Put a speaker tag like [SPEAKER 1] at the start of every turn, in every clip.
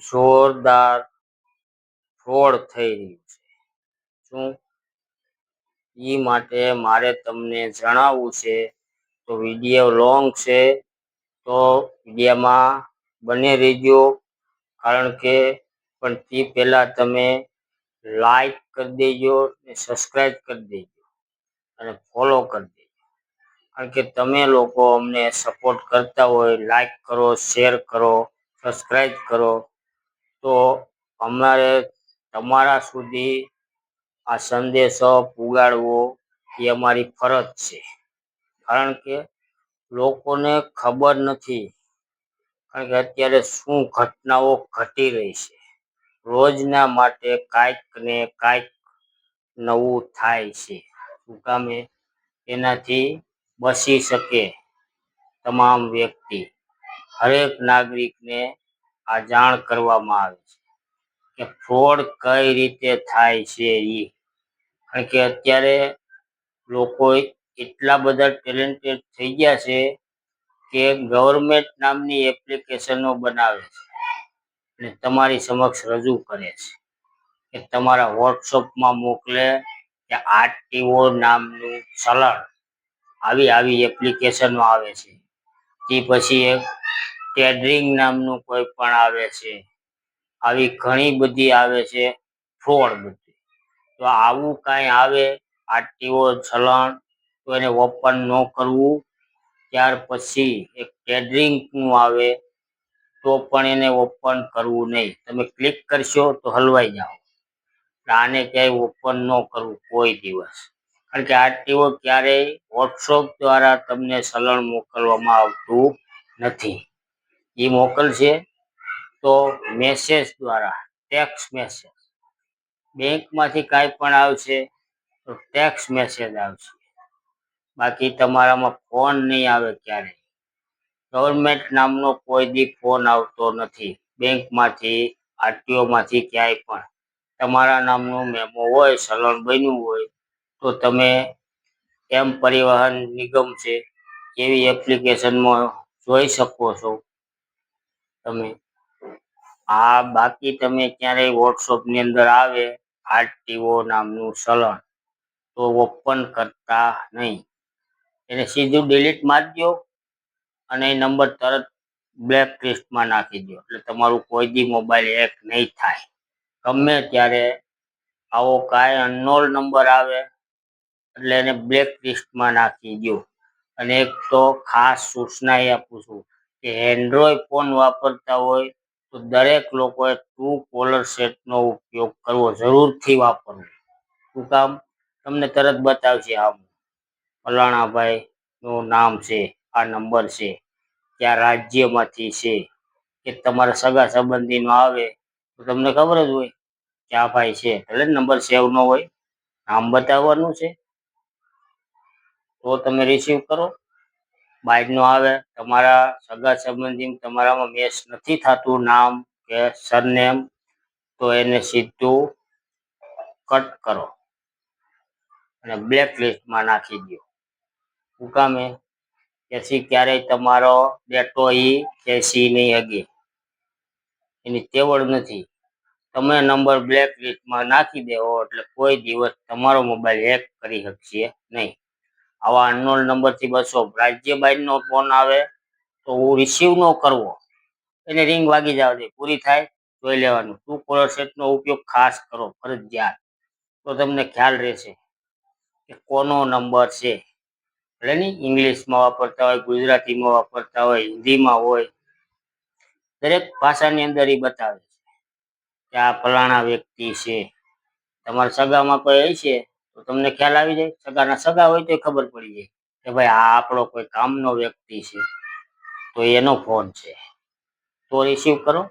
[SPEAKER 1] જોરદાર ફ્રોડ થઈ રહ્યું છે. શું? એ માટે મારે તમને જણાવવું છે, તો વીડિયો લોંગ છે, તો વિડીયામાં બને રહેજો, કારણ કે પણ તે પહેલાં તમે લાઈક કરી દેજો ને સબસ્ક્રાઈબ કરી દેજો અને ફોલો કરી દેજો. કારણ કે તમે લોકો અમને સપોર્ટ કરતા હોય, લાઈક કરો, શેર કરો સબસ્ક્રાઈબ કરો તો અમારે તમારા સુધી આ સંદેશો પુગાડવો એ અમારી ફરજ છે. કારણ કે લોકોને ખબર નથી કારણ કે અત્યારે શું ઘટનાઓ ઘટી રહી છે. રોજના માટે કાંઈક ને કાંઈક નવું થાય છે. શું કામે એનાથી બચી શકે તમામ વ્યક્તિ. હરેક નાગરિકને આ જાણ કરવામાં આવે છે કે ફ્રોડ કઈ રીતે થાય છે એ કારણ કે અત્યારે લોકો એટલા બધા ટેલેન્ટેડ થઈ ગયા છે કે ગવર્મેન્ટ નામની એપ્લિકેશનો બનાવે છે અને તમારી સમક્ષ રજૂ કરે છે કે તમારા વોટ્સઅપમાં મોકલે કે આરટીઓ નામનું ચલણ આવી આવી એપ્લિકેશનો આવે છે. તે પછી એક ટેડરિંગ નામનું કોઈ પણ આવે છે. આવી ઘણી બધી આવે છે, ફ્રોડ બધી. તો આવું કાંઈ આવે, આરટીઓ, ચલણ, તો એને ઓપન ન કરવું. ત્યાર પછી એક ટેડરિંગનું આવે, તો પણ એને ઓપન કરવું નહીં. તમે ક્લિક કરશો તો હલવાઈ જાઓ. આને ક્યાંય ઓપન ન કરવું કોઈ દિવસ. કારણ કે આરટીઓ ક્યારેય વોટ્સઅપ દ્વારા તમને ચલણ મોકલવામાં આવતું નથી. એ મોકલશે તો મેસેજ દ્વારા ટેક્સ મેસેજ બેંકમાંથી કાંઈ પણ આવશે તો ટેક્સ મેસેજ આવશે. બાકી તમારામાં ફોન નહીં આવે ક્યારેય. ગવર્મેન્ટ નામનો કોઈ દી ફોન આવતો નથી. બેંકમાંથી આરટીઓમાંથી ક્યાંય પણ. તમારા નામનો મેમો હોય ચલણ બન્યું હોય, તો તમે એમ પરિવહન નિગમ છે, એવી એપ્લિકેશનમાં જોઈ શકો છો. તમે. આ બાકી તમે ક્યારેય વોટ્સઅપની અંદર આવે, આરટીઓ નામનું ચલણ તો ઓપન કરતા નહીં. એને સીધું ડિલીટ મારી દો અને એ નંબર તરત બ્લેક લિસ્ટમાં નાખી દો એટલે તમારું કોઈ બી મોબાઈલ હેક નહીં થાય. ગમે ત્યારે આવો કાંઈ અનનોન નંબર આવે, એટલે એને બ્લેક લિસ્ટમાં નાખી દો અને એક તો ખાસ સૂચના એ આપું છું કે એન્ડ્રોઈડ ફોન વાપરતા હોય તો દરેક લોકોએ ટુ કોલર સેટનો ઉપયોગ કરવો જરૂરથી વાપરવો. શું કામ? તમને તરત બતાવશે આમ. ફલાણાભાઈનું નામ છે, આ નંબર છે ક્યાં રાજ્યમાંથી છે. કે તમારા સગા સંબંધીનો આવે તો તમને ખબર જ હોય કે આ ભાઈ છે. ભલે નંબર સેવ ન હોય, નામ બતાવવાનું છે. તો તમે રિસીવ કરો. બાઇકનો આવે, તમારા સગા સંબંધી તમારામાં મેચ નથી થતું નામ કે સરનેમ તો એને સીધું કટ કરો. અને બ્લેક લિસ્ટમાં નાખી દો શું કામે તેથી ક્યારેય તમારો ડેટો ઈ ખેંચી નહીં હગે એની તેવડ નથી. તમે નંબર બ્લેક લિસ્ટમાં નાખી દેવો, એટલે કોઈ દિવસ તમારો મોબાઈલ હેક કરી શકશે નહીં. આવા અનનોન નંબરથી બસો. રાજ્ય બહારનો ફોન આવે તો હું રિસીવ ન કરવો. એને રિંગ વાગી જવા દે. પૂરી થાય, જોઈ લેવાનું. ટુ કોલર સેટનો ઉપયોગ ખાસ કરો? ફરજિયાત. તો તમને ખ્યાલ રહેશે કે કોનો નંબર છે. ભલે નહીં ઇંગ્લિશમાં વાપરતા હોય, ગુજરાતીમાં વાપરતા હોય, હિન્દીમાં હોય. દરેક ભાષાની અંદર એ બતાવે છે કે આ ફલાણા વ્યક્તિ છે. તમારા સગામાં કોઈ હશે તો તમને ખ્યાલ આવી જાય? સગાના સગા હોય તો ખબર પડી જાય કે ભાઈ આ આપણો કોઈ કામનો વ્યક્તિ છે. તો એનો ફોન છે. તો રિસીવ કરો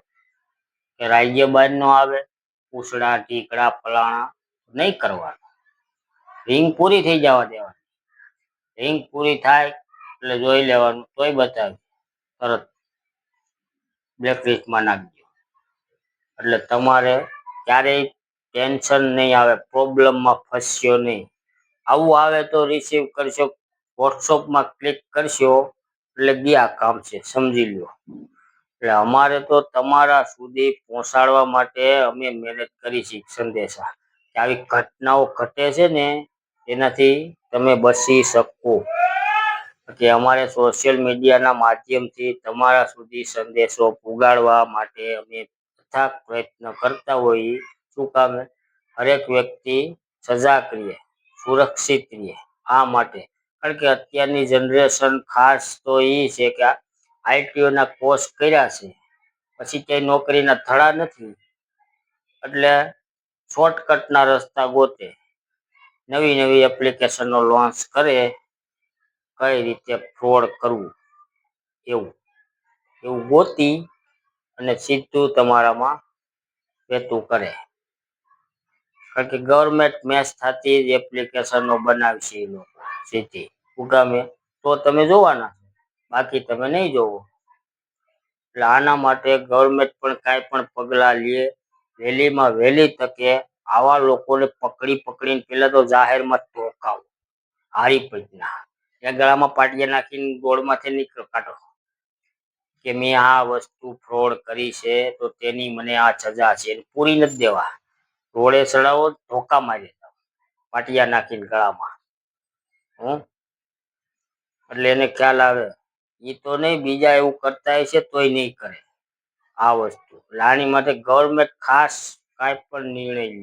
[SPEAKER 1] કે રાજ્ય બહારનો આવે પૂછડા ટીકડા ફલાણા, નહીં કરવાના. રિંગ પૂરી થઈ જવા દેવાની. રિંગ પૂરી થાય એટલે જોઈ લેવાનું, તોય બતાવી. તરત બ્લેકલિસ્ટમાં નાખજો. એટલે તમારે ક્યારેય ટેન્શન નહીં આવે પ્રોબ્લેમમાં ફસ્યો નહીં. આવું આવે તો રિસીવ કરશો વોટ્સઅપમાં ક્લિક કરશો, એટલે ગયા કામ છે, સમજી લો એટલે અમારે તો તમારા સુધી પહોંચાડવા માટે અમે મહેનત કરી છે સંદેશા. કે આવી ઘટનાઓ ઘટે છે ને, એનાથી તમે બચી શકો. કે અમારે સોશિયલ મીડિયાના માધ્યમથી તમારા સુધી સંદેશો પુગાડવા માટે અમે અથાગ પ્રયત્ન કરતા હોઈએ. કામે હરેક વ્યક્તિ સજાગ રહે સુરક્ષિત રહે આ માટે. કારણ કે અત્યારની જનરેશન ખાસ તો એ છે કે આઈટીઓના કોર્સ કર્યા છે. પછી ક્યાંય નોકરીના થડા નથી. એટલે શોર્ટકટના રસ્તા ગોતે. નવી નવી એપ્લિકેશનો લોન્ચ કરે. કઈ રીતે ફ્રોડ કરવું? એવું. એવું ગોતી અને સીધું તમારામાં વેતું કરે. કારણ કે ગવર્મેન્ટ મેચ થતી જ એપ્લિકેશનો બનાવશે એ લોકો, સીધી. ઉગામે તો તમે જોવાના બાકી તમે નહીં જોવો. એટલે આના માટે ગવર્મેન્ટ પણ કાંઈ પણ પગલાં લે. વહેલીમાં વહેલી તકે આવા લોકોને પકડી પકડીને પેલા તો જાહેરમાં ટોકાવો. હારી પજના એ ગળામાં પાટિયા નાખીને ગોળમાંથી નીકળ, કાઢો. કે મેં આ વસ્તુ ફ્રોડ કરી છે, તો તેની મને આ સજા છે પૂરી નથી દેવા. રોડે ચડાવો, ધોકા મારી પાટિયા નાખીને ગળામાં. હમ? એટલે એને ખ્યાલ આવે. એ તો નહીં, બીજા એવું કરતા હશે તોય નહીં કરે. આ વસ્તુ. આની માટે ગવર્મેન્ટ ખાસ કાંઈ પણ નિર્ણય